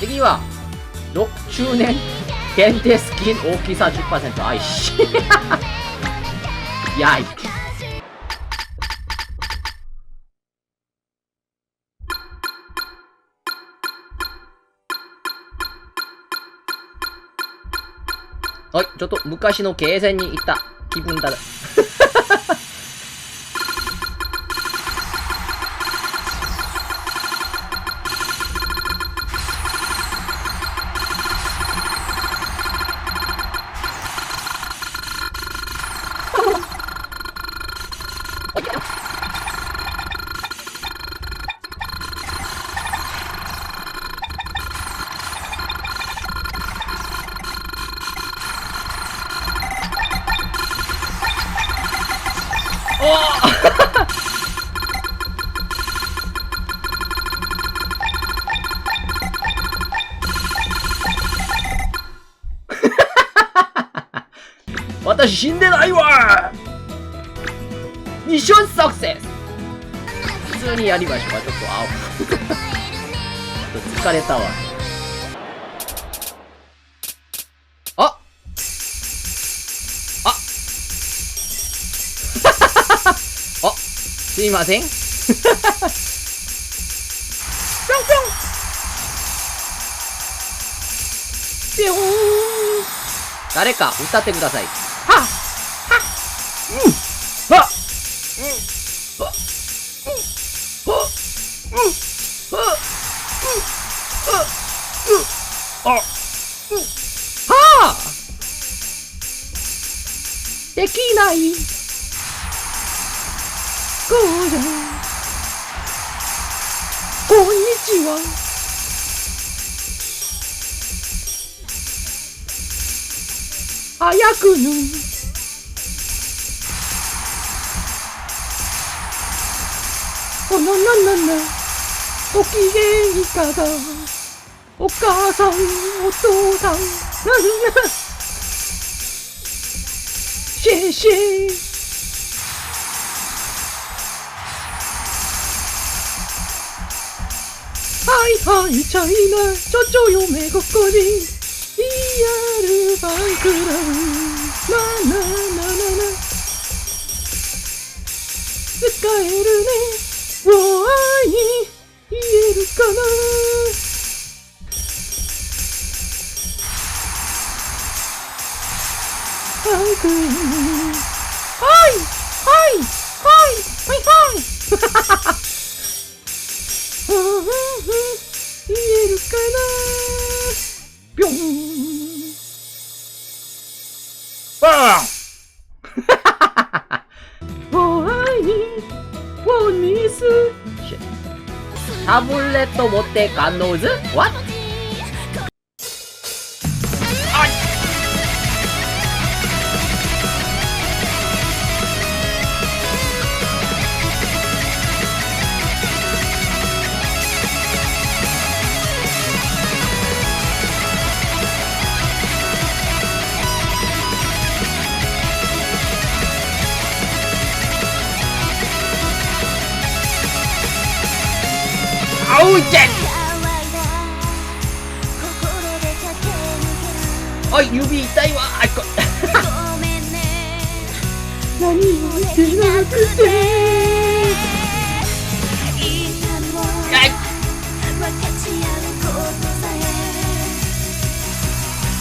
次は、6周年限定スキン大きさ10%。あいし。やい。はい、ちょっと昔の経線に行った気分だ。私死んでないわミッションサクセス普通にやりましょうか。ちょっと、あ、ちょっと疲れたわ。ああ あすいません。ぴょんぴょんぴょん誰か歌ってください。できない。こうじゃこんにちは。早くぬ。おなななな。ごきげんいかがお母さんお父さん。なるな。シェシェはいはいチャイナちょちょ嫁ごっこに。リアルファンクラ。ブななななな使えるね。お愛言えるかな。ファンクはいはいはいはいはいふんふんふん言えるかなぴょんあお愛ボニスタブレット持ってかんのず What? あおいておい指痛いわ。あこ 何も言ってなくて。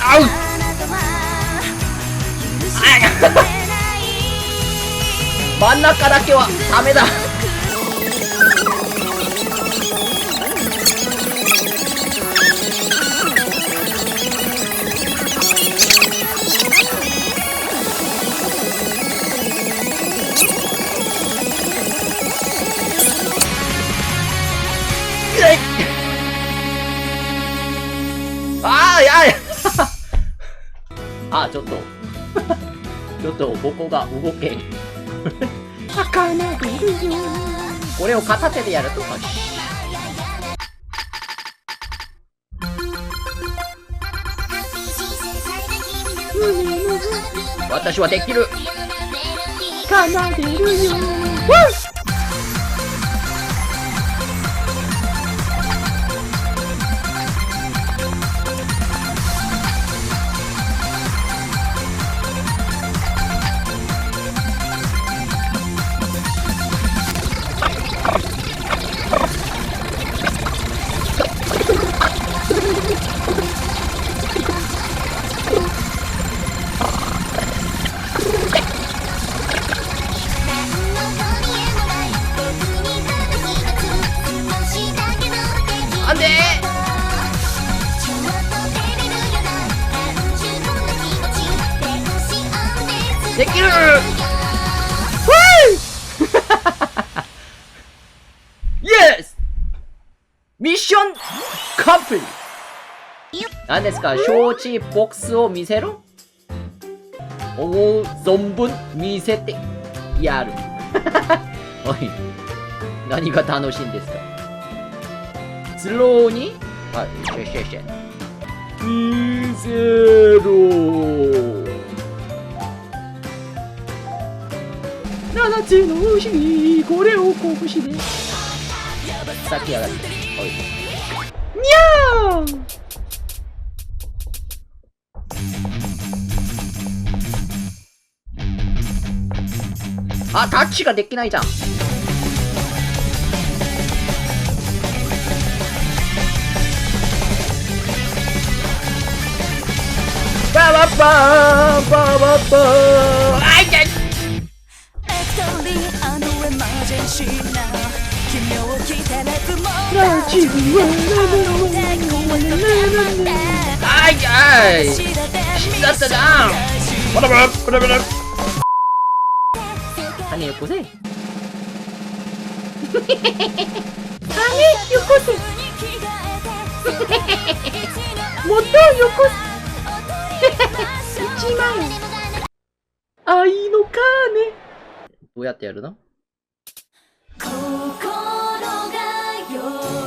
あいあ。真ん中だけはダメだ。とここが動けん。これを片手でやるとか。私はできる。奏でるよで。できる。はい。イエスミッションカンプリ何ですか？承知ボックスを見せろ。思う存分見せてやる。おい、何が楽しいんですか？スローに？はい。シェシェシェ見せろ。七つの星これを拳で。さっきやがって。おいにゃーあ、タッチができないじゃん。バババーバババーあいてあいあい死んだったじゃんバラバラバラバラ種よこせ種よこせもっとよこせ一万愛の金どうやってやるの？心が呼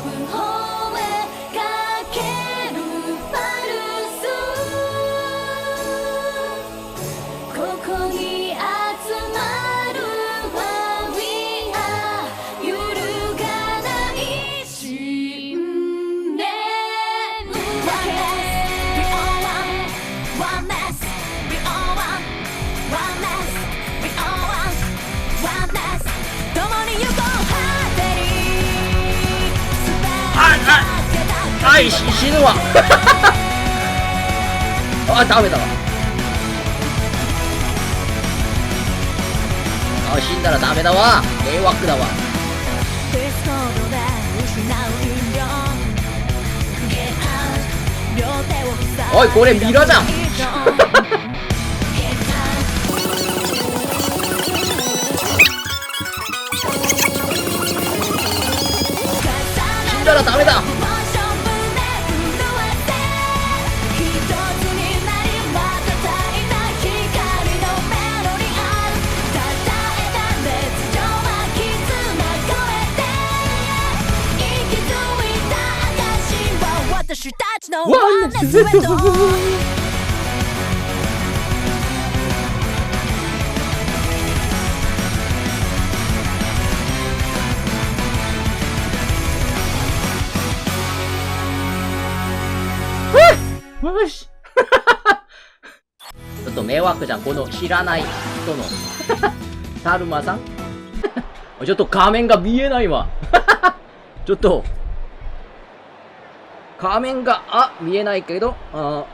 いし死ぬわ。あダメだわ。あ死んだらダメだわ。迷惑だわ。おいこれミラじゃん のワンナスワンナスウェットよし。ちょっと迷惑じゃんこの知らない人の。タルマさん。ちょっと画面が見えないわ。ちょっと画面があ見えないけどあ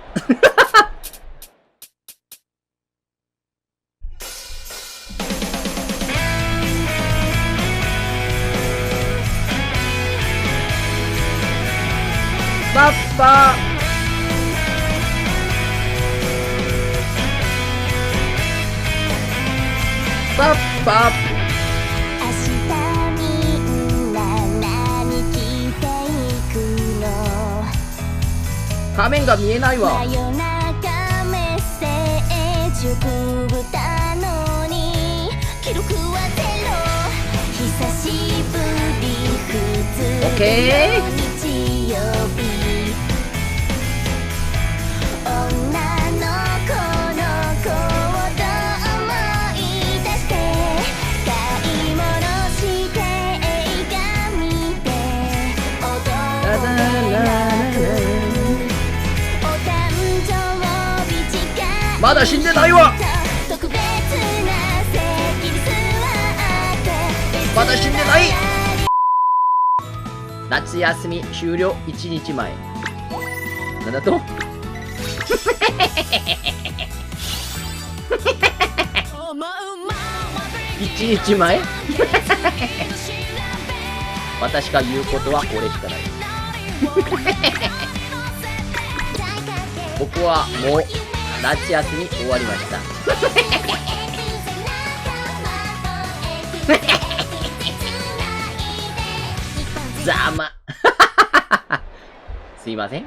パッパパッパ明画面が見えないわ。オッ通ケーまだ死んでないわ。まだ死んでない。夏休み終了1日前。なんだと？1日前？私が言うことはこれしかない。僕はもう夏休み終わりました。ざま。すいません。